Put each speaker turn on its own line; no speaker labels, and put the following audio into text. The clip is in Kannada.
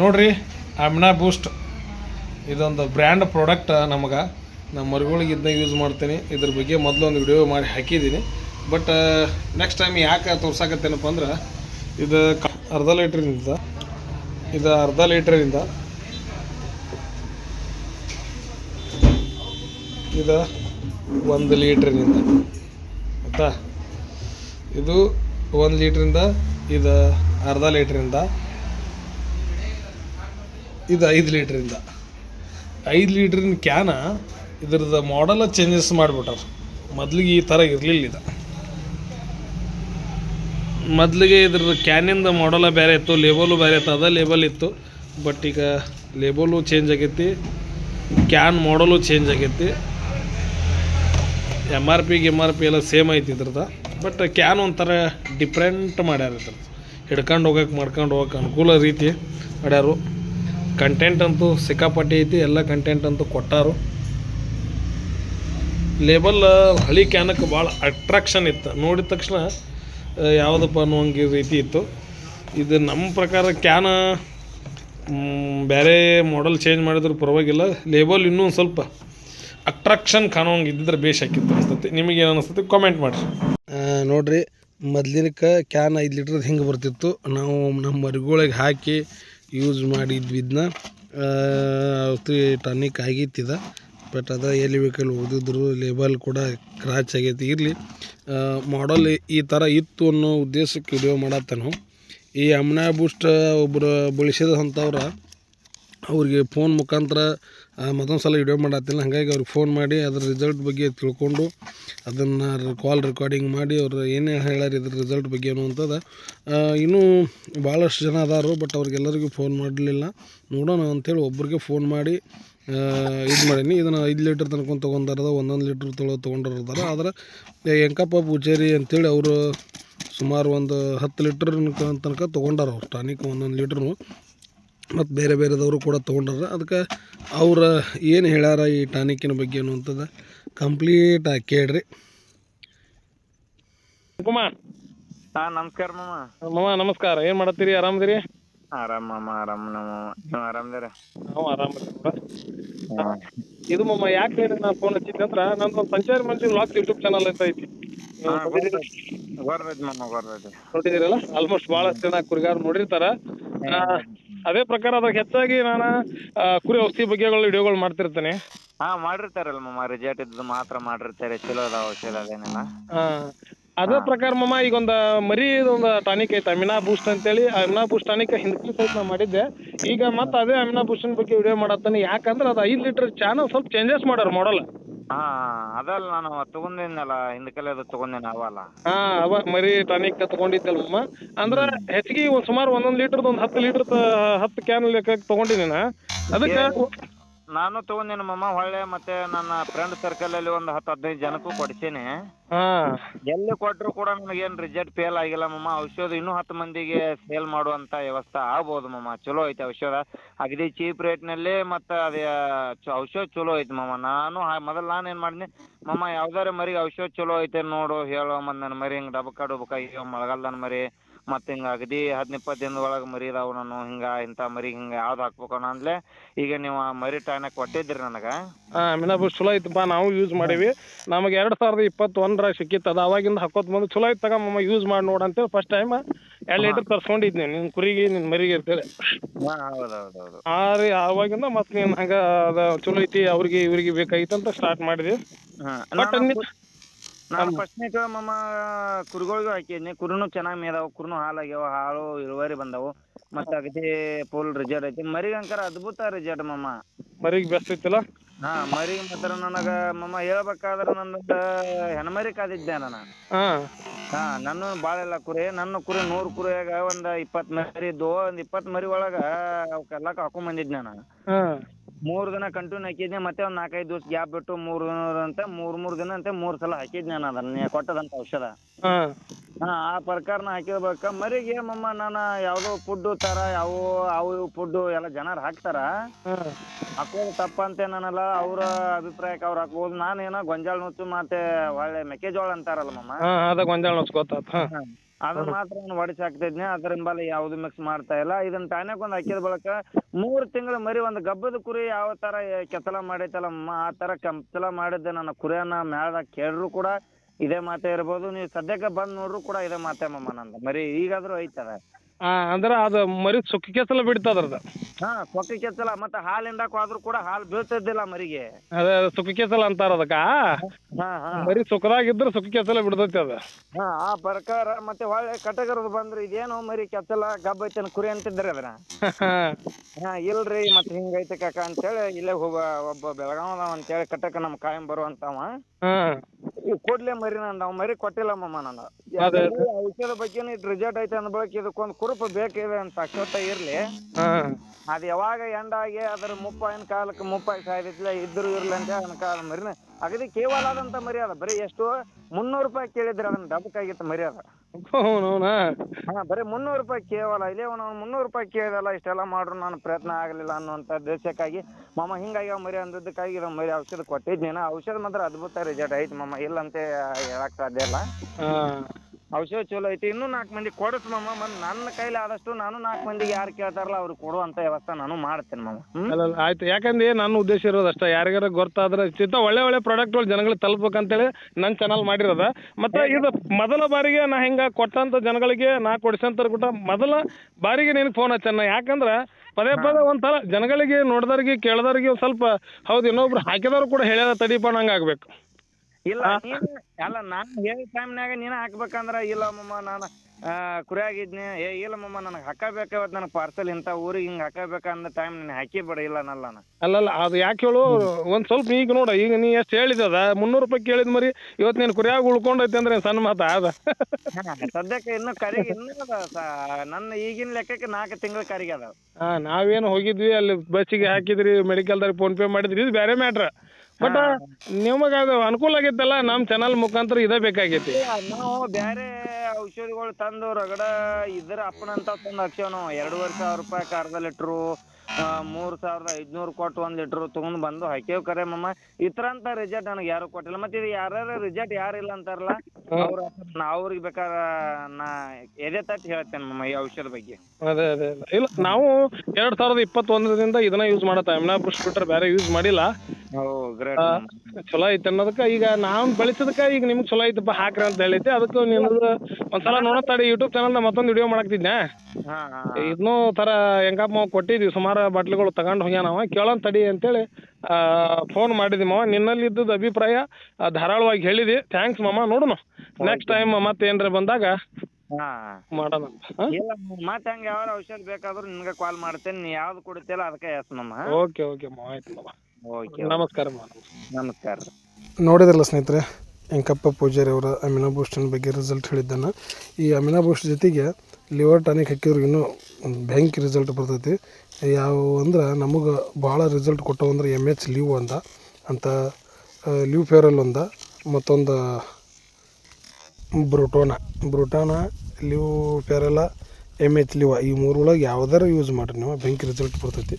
ನೋಡ್ರಿ, ಅಮ್ನಾ ಬೂಸ್ಟ್ ಇದೊಂದು ಬ್ರ್ಯಾಂಡ್ ಪ್ರಾಡಕ್ಟ್ ನಮಗೆ. ನಮ್ಮ ಮರಿಗಳಿಗೆ ಇದನ್ನ ಯೂಸ್ ಮಾಡ್ತೀನಿ. ಇದ್ರ ಬಗ್ಗೆ ಮೊದಲು ಒಂದು ವಿಡಿಯೋ ಮಾಡಿ ಹಾಕಿದ್ದೀನಿ. ಬಟ್ ನೆಕ್ಸ್ಟ್ ಟೈಮ್ ಯಾಕೆ ತೋರ್ಸಾಕತ್ತೇನಪ್ಪ ಅಂದ್ರೆ, ಇದು ಅರ್ಧ ಲೀಟ್ರಿಂದ ಇದು ಅರ್ಧ ಲೀಟ್ರಿಂದ ಇದು ಒಂದು ಲೀಟ್ರಿನಿಂದ ಆಯ್ತಾ ಇದು ಒಂದು ಲೀಟ್ರಿಂದ ಇದು ಅರ್ಧ ಲೀಟ್ರಿಂದ ಇದು ಐದು ಲೀಟ್ರಿಂದ. ಐದು ಲೀಟ್ರಿನ ಕ್ಯಾನ ಇದ್ರದ್ದು ಮಾಡೆಲ್ಲ ಚೇಂಜಸ್ ಮಾಡಿಬಿಟ್ಟಾರ. ಮೊದಲಿಗೆ ಈ ಥರ ಇರಲಿಲ್ಲ ಇದು. ಮೊದಲಿಗೆ ಇದ್ರ ಕ್ಯಾನಿಂದ ಮಾಡೆಲ್ಲ ಬೇರೆ ಇತ್ತು ಲೇಬಲು ಬೇರೆ ಇತ್ತು, ಅದ ಲೇಬಲ್ ಇತ್ತು. ಬಟ್ ಈಗ ಲೇಬಲು ಚೇಂಜ್ ಆಗೈತಿ, ಕ್ಯಾನ್ ಮಾಡಲು ಚೇಂಜ್ ಆಗೈತಿ. ಎಂ ಆರ್ ಪಿಗೆ ಎಂ ಆರ್ ಪಿ ಎಲ್ಲ ಸೇಮ್ ಐತಿ ಇದ್ರದ್ದು. ಬಟ್ ಕ್ಯಾನ್ ಒಂಥರ ಡಿಫ್ರೆಂಟ್ ಮಾಡ್ಯಾರ ಇದ್ರದ್ದು. ಹಿಡ್ಕೊಂಡು ಹೋಗಕ್ಕೆ ಮಾಡ್ಕೊಂಡು ಹೋಗಕ್ಕೆ ಅನುಕೂಲ ರೀತಿ ಮಾಡ್ಯಾರು. ಕಂಟೆಂಟ್ ಅಂತೂ ಸಿಕ್ಕಾಪಟ್ಟಿ ಐತಿ, ಎಲ್ಲ ಕಂಟೆಂಟ್ ಅಂತೂ ಕೊಟ್ಟಾರು. ಲೇಬಲ್ ಹಳಿ ಕ್ಯಾನಕ್ಕೆ ಭಾಳ ಅಟ್ರಾಕ್ಷನ್ ಇತ್ತು. ನೋಡಿದ ತಕ್ಷಣ ಯಾವುದಪ್ಪ ಅನ್ನೋಂಗೆ ರೀತಿ ಇತ್ತು. ಇದು ನಮ್ಮ ಪ್ರಕಾರ ಕ್ಯಾನ ಬೇರೆ ಮಾಡಲ್ ಚೇಂಜ್ ಮಾಡಿದ್ರು ಪರವಾಗಿಲ್ಲ. ಲೇಬಲ್ ಇನ್ನೂ ಸ್ವಲ್ಪ ಅಟ್ರಾಕ್ಷನ್ ಕಾಣೋಂಗೆ ಇದ್ದಿದ್ರೆ ಬೇಷ್ ಹಾಕಿತ್ತು ಅನಿಸ್ತೈತಿ. ನಿಮಗೆ ಏನು ಅನಿಸ್ತೈತಿ? ಕಾಮೆಂಟ್ ಮಾಡಿರಿ. ನೋಡಿರಿ ಮೊದ್ಲಿನಕ್ಕೆ ಕ್ಯಾನ್ ಐದು ಲೀಟ್ರದ್ದು ಹಿಂಗೆ ಬರ್ತಿತ್ತು. ನಾವು ನಮ್ಮ ಮರಿಗಳಿಗೆ ಹಾಕಿ ಯೂಸ್ ಮಾಡಿದ್ವಿ ಇದನ್ನ ಟಾನಿಕ್ ಆಗಿತ್ತಿದ, ಬಟ್ ಅದು ಎಲ್ಲಿ ಬೇಕಲ್ಲಿ ಓದಿದ್ರು, ಲೇಬಲ್ ಕೂಡ ಕ್ರಾಚ್ ಆಗೈತಿ. ಇರಲಿ ಮಾಡಲ್ ಈ ಥರ ಇತ್ತು ಅನ್ನೋ ಉದ್ದೇಶಕ್ಕೆ ವಿಡಿಯೋ ನಾವು ಈ ಅಮ್ನ ಬೂಸ್ಟ್ ಒಬ್ಬರು ಬಳಸಿದಂಥವ್ರ ಅವ್ರಿಗೆ ಫೋನ್ ಮುಖಾಂತರ ಮತ್ತೊಂದು ಸಲ ವಿಡಿಯೋ ಮಾಡತ್ತಿಲ್ಲ. ಹಾಗಾಗಿ ಅವ್ರಿಗೆ ಫೋನ್ ಮಾಡಿ ಅದ್ರ ರಿಸಲ್ಟ್ ಬಗ್ಗೆ ತಿಳ್ಕೊಂಡು ಅದನ್ನು ಕಾಲ್ ರೆಕಾರ್ಡಿಂಗ್ ಮಾಡಿ ಅವ್ರು ಏನೇ ಹೇಳಾರ ಇದ್ರ ರಿಸಲ್ಟ್ ಬಗ್ಗೆ ಅನ್ನುವಂಥದ್ದು. ಇನ್ನೂ ಭಾಳಷ್ಟು ಜನ ಅದಾರು ಬಟ್ ಅವ್ರಿಗೆಲ್ಲರಿಗೂ ಫೋನ್ ಮಾಡಲಿಲ್ಲ. ನೋಡೋಣ ಅಂಥೇಳಿ ಒಬ್ರಿಗೆ ಫೋನ್ ಮಾಡಿ ಇದು ಮಾಡೀನಿ. ಇದನ್ನು ಐದು ಲೀಟ್ರ್ ತನಕ ತೊಗೊಂಡಾರದ, ಒಂದೊಂದು ಲೀಟ್ರ್ ತೊಳ ತೊಗೊಂಡಿರ್ತಾರೆ ಆದ್ರೆ ಎಂಕಪ್ಪ ಪೂಜಾರಿ ಅಂಥೇಳಿ ಅವರು ಸುಮಾರು ಒಂದು ಹತ್ತು ಲೀಟ್ರ್ ತನಕ ತೊಗೊಂಡಾರ ಅವ್ರು ಟಾನಿಕ್ ಒಂದೊಂದು ಲೀಟ್ರು ಮತ್ತು ಬೇರೆ ಬೇರೆದವರು ಕೂಡ ತೊಗೊಂಡಾರ. ಅದಕ್ಕೆ ಅವ್ರು ಏನು ಹೇಳ್ಯಾರ ಈ ಟಾನಿಕ್ಕಿನ ಬಗ್ಗೆ ಅನ್ನುವಂಥದ್ದು. ಕಂಪ್ಲೀಟ್ ಆಗಿ ಕೇಳ್ರಿ. ಕುಮಾರ್.
ಹಾ ನಮಸ್ಕಾರ ಮಾಮ.
ಮಾಮ ನಮಸ್ಕಾರ. ಏನ್ ಮಾಡತ್ತೀರಿ? ಆರಾಮದಿರಿ?
ಆರಾಮ್ ಮಾಮ ಆರಾಮ್ ನಮ್ಮ ನೀವು ಆರಾಮದಿರ?
ನಾವು ಆರಾಮ ಇದು ಮಮ್ಮ ಯಾಕೆ ನಾನು ಫೋನ್ ಹಚ್ಚಿದ್ದೆ ಅಂದ್ರ ನಂದು ಒಂದು ಪಂಚಾಯತ್ ಮಂದಿ ವ್ಲಾಗ್ಸ್ ಯೂಟ್ಯೂಬ್ ಚಾನಲ್ ಅಂತ ಐತಿ
ಮಾಮ
ನೋಡಿದಿರಲ್ಲ? ಆಲ್ಮೋಸ್ಟ್ ಬಹಳಷ್ಟು ಜನ ಕುರಿಗಾರ ನೋಡಿರ್ತಾರ. ಆ, ಅದೇ ಪ್ರಕಾರ ಅದಕ್ಕೆ ಹೆಚ್ಚಾಗಿ ನಾನು ಆ, ಕುರಿ ಔಷಧಿ ಬಗ್ಗೆಗಳು ವಿಡಿಯೋಗಳು ಮಾಡ್ತಿರ್ತೇನೆ.
ಹಾ ಮಾಡಿರ್ತಾರಲ್ಲ ಮಾಮ ರಿಜೆಕ್ಟ್ ಇದ್ದು ಮಾತ್ರ ಮಾಡಿರ್ತಾರೆ ಚಲೋ ಅದಾವ ಚಲೋ ಅದೇನಿಲ್ಲ.
ಆ, ಅದೇ ಪ್ರಕಾರ ಮಮ್ಮ ಈಗ ಒಂದು ಮರಿ ಒಂದು ಟಾನಿಕ್ ಐತೆ ಅಮಿನಾ ಬೂಸ್ಟ್ ಅಂತೇಳಿ. ಅಮಿನಾ ಬೂಸ್ಟ್ ಟಾನಿಕ್ ಹಿಂದಕ್ಕೆ ಸಹಿತ ನಾ ಮಾಡಿದ್ದೆ. ಈಗ ಮತ್ತೆ ಅದೇ ಅಮಿನಾ ಬೂಸ್ಟಿನ ಬಗ್ಗೆ ವಿಡಿಯೋ ಮಾಡತ್ತಾನೆ. ಯಾಕಂದ್ರೆ ಅದು ಐದ್ ಲೀಟರ್ ಚಾನಲ್ ಸ್ವಲ್ಪ ಚೇಂಜಸ್ ಮಾಡ್ಯಾರ ಮಾಡಲ್
ಹಾ ಅದಲ್ಲ ನಾನು ತಗೊಂಡಿದ್ನಲ್ಲ ಹಿಂದಕಲೆ ಅದು ತಗೊಂಡೇನ ಅವಲ್ಲ
ಹಾ ಅವ ಮರಿ ಟಾನಿಕ್ ತಗೊಂಡಿದ್ದಲ್ಲ ಮಮ್ಮ ಅಂದ್ರೆ ಹೆಚ್ಚಿಗೆ ಒಂದು ಸುಮಾರು ಒಂದೊಂದು ಲೀಟರ್ದು ಒಂದು ಹತ್ತು ಲೀಟರ್ ಹತ್ತು ಕ್ಯಾನ್ ಲೆಕ್ಕ ತಗೊಂಡಿನಿ ನಾ. ಅದಕ್ಕೆ
ನಾನು ತಗೊಂಡೇನಿ ಮಾಮ ಹೊಳ್ಳೆ ಮತ್ತೆ ನನ್ನ ಫ್ರೆಂಡ್ ಸರ್ಕಲ್ ಅಲ್ಲಿ ಒಂದು ಹತ್ತು ಹದಿನೈದು ಜನಕ್ಕೂ ಕೊಡ್ಸೇನಿ.
ಹಾ.
ಎಲ್ಲಿ ಕೊಟ್ಟರು ಕೂಡ ನನಗೇನು ರಿಜೆಕ್ಟ್ ಫೇಲ್ ಆಗಿಲ್ಲ ಮಮ್ಮ ಔಷಧ ಇನ್ನೂ ಹತ್ತು ಮಂದಿಗೆ ಸೇಲ್ ಮಾಡುವಂತ ವ್ಯವಸ್ಥೆ ಆಗ್ಬೋದು ಮಮ್ಮ ಚಲೋ ಐತೆ ಔಷಧ. ಅಗದಿ ಚೀಪ್ ರೇಟ್ನಲ್ಲಿ ನಲ್ಲಿ ಅದೇ ಔಷಧ ಚಲೋ ಐತೆ ಮಮ್ಮ ನಾನು ಮೊದಲ ನಾನು ಏನು ಮಾಡಿದ್ನಿ ಮಮ್ಮ ಯಾವ್ದಾರ ಮರಿಗೆ ಔಷಧ ಚಲೋ ಐತೆ ನೋಡು ಹೇಳು ಮತ್ತು ನನ್ನ ಮರಿ ಹಿಂಗ್ ಡಬಕ ಡಬಕ ಮಳೆಗಾಲದ ಮರಿ. ಮತ್ತು ಹಿಂಗೆ ಅಗದಿ ಹದಿನ ಇಪ್ಪತ್ತು ದಿನದ ಒಳಗೆ ಮರಿ ಇದಾವೆ ನಾನು ಹಿಂಗೆ ಇಂಥ ಮರಿ ಹಿಂಗೆ ಯಾವ್ದು ಹಾಕ್ಬೇಕು ಅನ್ನೋ ಅಂದ್ಲೆ ಈಗ ನೀವು ಆ ಮರಿ ಟಾನಕ್ ಕೊಟ್ಟಿದ್ರಿ ನನಗೆ.
ಹಾಂ ಬೂಸ್ಟ್ ಚಲೋ ಐತಪ್ಪ ನಾವು ಯೂಸ್ ಮಾಡೀವಿ. ನಮಗೆ ಎರಡು ಸಾವಿರದ ಇಪ್ಪತ್ತೊಂದರ ಸಿಕ್ಕಿತ್ತು ಅದು ಅವಾಗಿಂದ ಹಾಕೋತ್ ಬಂದು ಚಲೋ ಐತೆ ತಗಮ್ಮ ಯೂಸ್ ಮಾಡಿ ನೋಡು ಅಂತೇಳಿ ಫಸ್ಟ್ ಟೈಮ್ ಎರಡು ಲೀಟರ್ ತರ್ಸ್ಕೊಂಡಿದ್ನಿ ನಿನ್ನ ಕುರಿಗೆ ನಿನ್ನ ಮರಿಗೆ ಅಂತೇಳಿ
ಹಾಂ ಹೌದು ಹೌದು ಹೌದು
ಆ ರೀ ಆವಾಗಿಂದ ಮತ್ತೆ ನೀನು ಹಂಗೆ ಅದು ಚಲೋ ಐತಿ ಅವ್ರಿಗೆ ಇವ್ರಿಗೆ ಬೇಕಾಗಿತ್ತು ಅಂತ ಸ್ಟಾರ್ಟ್ ಮಾಡಿದೆ.
ಹಾಂ
ಬಟ್
ನಾನು ನಾನು ಫಸ್ಟ್ನೇಕ ಮಮ್ಮ ಕುರಿಗಳಿಗೂ ಹಾಕಿದ್ನಿ. ಕುರಿನು ಚೆನ್ನಾಗಿ ಮೇದಾವು ಕುರುನು ಹಾಲ್ ಆಗ್ಯಾವ ಹಾಲು ಇಳುವರಿ ಬಂದವು. ಮತ್ತು ಅಗದಿ ಫುಲ್ ರಿಜಲ್ಟ್ ಐತಿ. ಮರಿಗೆ ಅಂಕರ ಅದ್ಭುತ ರಿಜಲ್ಟ್ ಮಮ್ಮ.
ಮರಿಗೆ ಬೆಸ್ಟ್ ಐತಿಲ್ಲ?
ಹಾ ಮರಿಗೆ ಮಾತ್ರ ನನಗ ಮಮ್ಮ ಹೇಳ್ಬೇಕಾದ್ರ ನನ್ನ ಹೆಣ್ಮರಿ ಕಾದಿದ್ದೆ ನಾನು.
ಹಾ.
ನನ್ನ ಭಾಳ ಇಲ್ಲ ಕುರಿ ನನ್ನ ಕುರಿ ನೂರು ಕುರಿಯಾಗ ಒಂದ್ ಇಪ್ಪತ್ತು ಮರಿ ಇದ್ದು ಒಂದ್ ಇಪ್ಪತ್ತು ಮರಿ ಒಳಗ ಅವಕ್ಕೆಲ್ಲ ಹಾಕೊಂಬಂದಿದ್ದೆ ನಾನು.
ಹಾಂ.
ಮೂರು ದಿನ ಕಂಟಿನ್ಯೂ ಹಾಕಿದ್ನೆ ಮತ್ತೆ ಒಂದು ನಾಲ್ಕೈದು ದಿವಸ ಗ್ಯಾಪ್ ಬಿಟ್ಟು ಮೂರು ದಿನ ಅಂತ ಮೂರು ಮೂರು ದಿನ ಅಂತ ಮೂರು ಸಲ ಹಾಕಿದ್ನೆ ನಾನು ಅದನ್ನ ಕೊಟ್ಟದಂತ ಔಷಧ.
ಹಾಂ.
ಹಾಂ ಆ ಪ್ರಕಾರ ನಾ ಹಾಕಿರ್ಬೇಕ. ಮರಿಗೆ ಮಮ್ಮ ನಾನು ಯಾವ್ದೋ ಫುಡ್ಡು ತರ ಯಾವ ಅವು ಇವು ಫುಡ್ಡು ಎಲ್ಲ ಜನರು ಹಾಕ್ತಾರ.
ಹಾಂ.
ಹಾಕೋದು ನಾನಲ್ಲ ಅವರ ಅಭಿಪ್ರಾಯಕ್ಕೆ ಅವ್ರು ಹಾಕ್ಬೋದು. ನಾನು ಏನೋ ಗೊಂಜಾಳ ನುಚ್ಚು ಮತ್ತೆ ಒಳ್ಳೆ ಮೆಕ್ಕೆಜೋಳ ಅಂತಾರಲ್ಲ ಮಮ್ಮ
ಹಾಂ ಅದ ಗೊಂಜಾಳ ನೋಡ್ಸ್ ಗೊತ್ತಾತು ಹಾಂ.
ಅದನ್ನ ಮಾತ್ರ ನಾನು ಹೊಡಿಸಿ ಹಾಕ್ತಿದ್ನಿ. ಅದ್ರ ಬಲ ಯಾವ್ದು ಮಿಕ್ಸ್ ಮಾಡ್ತಾ ಇಲ್ಲ. ಇದನ್ನ ತಾನೇ ಒಂದು ಹಾಕಿದ ಬಳಿಕ ಮೂರು ತಿಂಗಳ ಮರಿ ಒಂದು ಗಬ್ಬದ ಕುರಿ ಯಾವ ತರ ಕೆತ್ತಲ ಮಾಡೈತಲ್ಲ ಆ ತರ ಕೆತ್ತಲ ಮಾಡಿದ್ದೆ ನನ್ನ ಕುರಿಯನ್ನ ಮ್ಯಾಲ ಕೇಳ್ರು ಕೂಡ ಇದೇ ಮಾತೇ ಇರ್ಬೋದು. ನೀವು ಸದ್ಯಕ್ಕೆ ಬಂದ್ ನೋಡ್ರು ಕೂಡ ಇದೇ ಮಾತೇ ಮಮ್ಮ ನಂದು. ಮರಿ ಈಗಾದ್ರೂ ಐತದ.
ಆ, ಅಂದ್ರೆ ಅದು ಮರಿ ಸುಕ್ಕಿ ಕೆಸಲ ಬಿಡ್ತದ್ರದ
ಹಾ ಸುಕ್ಕಿ ಕೆಚ್ಚಲ ಮತ್ತೆ ಹಾಲು ಹಿಂಡಕ್ ಹೋದ್ರು ಕೂಡ ಹಾಲು ಬೀಳ್ತಿದ್ದಿಲ್ಲ ಮರಿಗೆ.
ಅದೇ ಸುಕ್ಕಿ ಕೆಸಲ ಅಂತಾರ ಅದಕ್ಕ.
ಹಾ ಹಾ.
ಮರಿ ಸುಖದಾಗಿದ್ರೆ ಸುಕ್ಕಿ ಕೆಸಲ ಬಿಡ್ತೈತಿ ಅದ.
ಹಾ ಆ ಪ್ರಕಾರ ಮತ್ತೆ ಹೊಳ್ಳಿ ಕಟಗರದು ಬಂದ್ರಿ ಇದೇನು ಮರಿ ಕೆತ್ತಲ ಗಬ್ಬ ಐತನ್ ಕುರಿ ಅಂತಿದ್ರಿ ಅದನ್ನ ಹಾ ಇಲ್ರಿ ಮತ್ತೆ ಹಿಂಗೈತೆ ಕಾಕ ಅಂತೇಳಿ ಇಲ್ಲೇ ಹೋಗ ಒಬ್ಬ ಬೆಳಗಾವದವ ಅಂತೇಳಿ ಕಟ್ಟಕ ನಮ್ ಕಾಯಂ ಬರುವಂತವ.
ಹಾ.
ಈ ಕೊಡ್ಲೆ ಮರಿ ನಾನ್ ಅವ್ ಮರಿ ಕೊಟ್ಟಿಲ್ಲ ನಾನು
ಅದೇ.
ಔಷಧ ಬಗ್ಗೆನೂ ಇಟ್ ರಿಸಲ್ಟ್ ಐತೆ ಅಂದ ಬಳಿಕ ಇದಕ್ಕೊಂದು ಕುರುಪು ಬೇಕಿದೆ ಅಂತ ಅಕ್ಷತ ಇರ್ಲಿ.
ಅದ್
ಅದು ಯಾವಾಗ ಆಗಿ ಅದ್ರ ಮುಪ್ಪಾಯಿನ ಕಾಲಕ್ಕೆ ಮುಪ್ಪಾಯಿ ಸಾಯ್ದಿತ್ಲ ಇದ್ರು ಇರ್ಲಿ ಅಂತ ಅನ್ಕ ಮರಿನ ಅಗದಿ ಕೇವಲ ಆದಂತ ಮರಿ ಅದ ಬರೀ ಎಷ್ಟು ಮುನ್ನೂರು ರೂಪಾಯಿ ಕೇಳಿದ್ರೆ ಅದನ್ನ ಡಬ್ಬಕ್ಕಾಗಿತ್ತು ಮರಿ ಅದ
ಹೌನೌನಾ
ಹಾ ಬರೀ ಮುನ್ನೂರು ರೂಪಾಯಿ ಕೇವಲ ಇಲ್ಲೇ ಅವ್ನು ಮುನ್ನೂರು ರೂಪಾಯಿ ಕೇಳಿದಲ್ಲ ಇಷ್ಟೆಲ್ಲ ಮಾಡ್ರು ನಾನು ಪ್ರಯತ್ನ ಆಗಲಿಲ್ಲ ಅನ್ನುವಂಥ ದೇಶಕ್ಕಾಗಿ ಮಾಮ ಹಿಂಗಾಗಿ ಮರಿ ಅಂದದ್ದಕ್ಕಾಗಿ ಇದು ಮರಿ ಔಷಧ ಕೊಟ್ಟಿದ್ನೇನ ಔಷಧ ಮಾತ್ರ ಅದ್ಭುತ ರಿಸಲ್ಟ್ ಐತಿ ಮಾಮ ಇಲ್ಲಂತೆ ಹೇಳಕ್ ಸಾಧ್ಯ ಇಲ್ಲ.
ಹಾ.
ಔಷಧ ಚಲೋ ಐತಿ. ಇನ್ನೂ ನಾಲ್ಕು ಮಂದಿ ಕೊಡಸ್ ಮಾಮ. ಮನ್ ನನ್ನ ಕೈಲಿ ಆದಷ್ಟು ನಾನು ನಾಲ್ಕು ಮಂದಿಗೆ ಯಾರು ಕೇಳ್ತಾರಲ್ಲ ಅವ್ರಿಗೆ ಕೊಡುವಂತ ವ್ಯವಸ್ಥೆ ನಾನು ಮಾಡ್ತೇನೆ ಮಾಮ.
ಅಲ್ಲ ಅಲ್ಲ, ಆಯ್ತು. ಯಾಕಂದ್ರೆ ನನ್ನ ಉದ್ದೇಶ ಇರೋದು ಅಷ್ಟೇ. ಯಾರಿಗಾರ ಗೊತ್ತಾದ್ರೆ ಚಿತ್ತ ಒಳ್ಳೆ ಒಳ್ಳೆ ಪ್ರಾಡಕ್ಟ್ಗಳು ಜನಗಳಿಗೆ ತಲುಪ್ಬೇಕಂತೇಳಿ ನನ್ನ ಚಾನಲ್ ಮಾಡಿರೋದ. ಮತ್ತು ಇದು ಮೊದಲ ಬಾರಿಗೆ ನಾ ಹಿಂಗೆ ಕೊಟ್ಟಂಥ ಜನಗಳಿಗೆ ನಾ ಕೊಡಿಸಂತ ಕೂಡ ಮೊದಲ ಬಾರಿಗೆ ನಿನಗೆ ಫೋನ್ ಹಚ್ಚನ್ನ ಯಾಕಂದ್ರೆ ಪದೇ ಪದೇ ಒಂಥರ ಜನಗಳಿಗೆ ನೋಡಿದವ್ರಿಗೆ ಕೇಳಿದವ್ರಿಗೆ ಸ್ವಲ್ಪ ಹೌದು ಇನ್ನೊಬ್ರು ಹಾಕಿದವ್ರು ಕೂಡ ಹೇಳ್ಯಾರ ತಡಿಪ ನಂಗೆ ಆಗ್ಬೇಕು.
ಇಲ್ಲ ನೀನು ಅಲ್ಲ ನಾನು ಹೇಳಿದ ಟೈಮ್ನಾಗ ನೀನ ಹಾಕ್ಬೇಕಂದ್ರ ಇಲ್ಲ ಮಮ್ಮ ನಾನು ಕುರಿಯಾಗಿದ್ನಿ ಏ ಇಲ್ಲ ಮಮ್ಮ ನನಗೆ ಹಾಕಬೇಕು ಇವತ್ತು ನನಗೆ ಪಾರ್ಸಲ್ ಇಂಥ ಊರಿಗೆ ಹಿಂಗೆ ಹಾಕಬೇಕಂದ ಟೈಮ್ ನೀನ್ ಹಾಕಿ ಬಿಡ ಇಲ್ಲ ಅನ್ನಲ್ಲ ನಾನು.
ಅಲ್ಲಲ್ಲ ಅದು ಯಾಕೆ ಹೇಳು? ಒಂದ್ ಸ್ವಲ್ಪ ಈಗ ನೋಡ ಈಗ ನೀ ಎಷ್ಟು ಹೇಳಿದದ? ಮುನ್ನೂರ್ ರೂಪಾಯಿ ಕೇಳಿದ ಮರಿ ಇವತ್ತು ನೀನು ಕುರಿಯಾಗಿ ಉಳ್ಕೊಂಡೈತೆ ಅಂದ್ರೆ ಸಣ್ಣ ಮಾತಾ ಅದ
ಸದ್ಯಕ್ಕೆ ಇನ್ನೂ ಕರಿಗೆ ಇನ್ನೂ ಅದ ಸ- ನನ್ನ ಈಗಿನ ಲೆಕ್ಕಕ್ಕೆ ನಾಲ್ಕು ತಿಂಗಳ ಕರಿಗೆ ಅದ
ಹಾಂ ನಾವೇನು ಹೋಗಿದ್ವಿ ಅಲ್ಲಿ ಬಸ್ಸಿಗೆ ಹಾಕಿದ್ರಿ ಮೆಡಿಕಲ್ದಾಗ ಫೋನ್ ಪೇ ಮಾಡಿದ್ರಿ ಇದು ಬೇರೆ ಮ್ಯಾಟ್ರ್ ಬಟ್ ನಿಮಗ ಅದು ಅನುಕೂಲ ಆಗಿತ್ತಲ್ಲ ನಮ್ಮ ಚಾನಲ್ ಮುಖಾಂತರ ಇದ ಬೇಕಾಗೈತಿ.
ನಾವು ಬ್ಯಾರೆ ಔಷಧಿಗಳು ತಂದು ರಗಡ ಇದ್ರ ಅಪ್ಪನಂತ ತಂದು ಹಾಕ್ಸೇವ್ ನಾವು ಎರಡೂವರೆ ಸಾವಿರ ರೂಪಾಯಿ ಅರ್ಧ ಲೀಟ್ರು ಮೂರು ಸಾವಿರದ ಐದುನೂರು ಕೊಟ್ಟು ಒಂದು ಲೀಟ್ರ್ ತೊಗೊಂಡು ಬಂದು ಹಾಕೇವ್ ಕರೆ ಮಮ್ಮ ಥರ ಅಂತ ರಿಸಲ್ಟ್ ನನಗೆ ಯಾರು ಕೊಟ್ಟಿಲ್ಲ. ಮತ್ತೆ ಇದು ಯಾರ್ಯಾರು ರಿಸಲ್ಟ್ ಯಾರು ಇಲ್ಲ ಅಂತಾರಲ್ಲ ಅವ್ರ ನಾ ಅವ್ರಿಗೆ ಬೇಕಾದ್ರೆ ನಾ ಎದೆ ತಟ್ಟಿ ಹೇಳ್ತೇನೆ ಮಮ್ಮ ಈ ಔಷಧ ಬಗ್ಗೆ.
ಅದೇ ಅದೇ ಅದೇ. ಇಲ್ಲ ನಾವು ಎರಡ್ ಸಾವಿರದ ಇಪ್ಪತ್ತೊಂದರಿಂದ ಇದನ್ನ ಯೂಸ್ ಮಾಡತ್ತ ಎಮ್ನಾ ಬುಷ್ ಬಿಟ್ರೆ ಬೇರೆ ಯೂಸ್ ಮಾಡಿಲ್ಲ.
ಓ ಗ್ರೇಟ್
ಚಲೋ ಐತೆ ಅನ್ನೋದಕ್ಕೆ ಈಗ ನಾವು ಬೆಳೆಸೋದಕ್ಕೆ ಈಗ ನಿಮ್ಗೆ ಚಲೋ ಐತಪ್ಪ ಹಾಕ್ರಿ ಅಂತ ಹೇಳೈತೆ ಅದಕ್ಕೆ ನಿಮ್ದು ಒಂದ್ಸಲ ನೋಡತ್ತಾಡಿ ಯೂಟ್ಯೂಬ್ ಚಾನಲ್ ಮತ್ತೊಂದು ವಿಡಿಯೋ ಮಾಡಾಕ್ತಿದ್ದೆ
ಹಾಂ ಹಾಂ
ಇದನ್ನೂ ತರ ಹೆಂಗಪ್ಪ ಕೊಟ್ಟಿದ್ವಿ. ಸುಮಾರು ಬಾಟ್ಲಿಗಳು ತಗೊಂಡ್ ಹೋಗ್ಯಾನ ಅವ. ಕೇಳೋಣ ತಡಿ ಅಂತೇಳಿ ಫೋನ್ ಮಾಡಿದ್ವಿ ಮಾವ. ನಿನ್ನಲ್ಲಿ ಇದ್ದದ್ದು ಅಭಿಪ್ರಾಯ ಆ, ಧಾರಾಳವಾಗಿ ಹೇಳಿದಿ. ಥ್ಯಾಂಕ್ಸ್ ಮಾಮ ನೋಡೋಣ ನೆಕ್ಸ್ಟ್ ಟೈಮ್ ಮತ್ತೆ ಏನ್ರ ಬಂದಾಗ
ಹಾಂ.
ಮಾಡೋಣ. ಹಾಂ?
ಇಲ್ಲ ಮತ್ತೆ ಹಂಗೆ ಯಾವ ಔಷಧ ಬೇಕಾದ್ರೂ ನಿನ್ಗೆ ಕಾಲ್ ಮಾಡ್ತೇನೆ. ನೀ ಯಾವ್ದು ಕೊಡ್ತೀಯಲ್ಲ ಅದಕ್ಕೆ ಎಸ್ ಮಾಮ
ಓಕೆ ಓಕೆ ಮಾವ ಆಯ್ತು ಮಾವ.
ಓಕೆ
ನಮಸ್ಕಾರ ಮಾವ.
ನಮಸ್ಕಾರ.
ನೋಡಿದ್ರಲ್ಲ ಸ್ನೇಹಿತರೆ ಎಂಕಪ್ಪ ಪೂಜಾರಿ ಅವರ ಅಮಿನಾ ಬೂಸ್ಟಿನ ಬಗ್ಗೆ ರಿಸಲ್ಟ್ ಹೇಳಿದ್ದಾನೆ. ಈ ಅಮಿನಾ ಬೂಸ್ಟ್ ಜೊತೆಗೆ ಲಿವರ್ ಟಾನಿಕ್ ಹಾಕಿದ್ರು ಇನ್ನೂ ಬ್ಯಾಂಕ್ ರಿಸಲ್ಟ್ ಬರ್ತೈತಿ. ಯಾವ ಅಂದ್ರೆ ನಮಗೆ ಭಾಳ ರಿಸಲ್ಟ್ ಕೊಟ್ಟವು ಅಂದ್ರೆ ಎಂ ಎಚ್ ಲೀವ್ ಅಂದ, ಅಂತ ಲೀವ್ ಫೇರಲ್ ಒಂದ, ಮತ್ತೊಂದು ಬ್ರೂಟೋನ ಬ್ರೂಟೋನ ಲೀವ್ ಫೇರಲ್ಲ ಎಂ ಎಚ್ ಲಿವ ಈ ಮೂರೊಳಗೆ ಯಾವ್ದಾರು ಯೂಸ್ ಮಾಡಿರಿ ನೀವು ಬ್ಯಾಂಕ್ ರಿಸಲ್ಟ್ ಬರ್ತೈತಿ.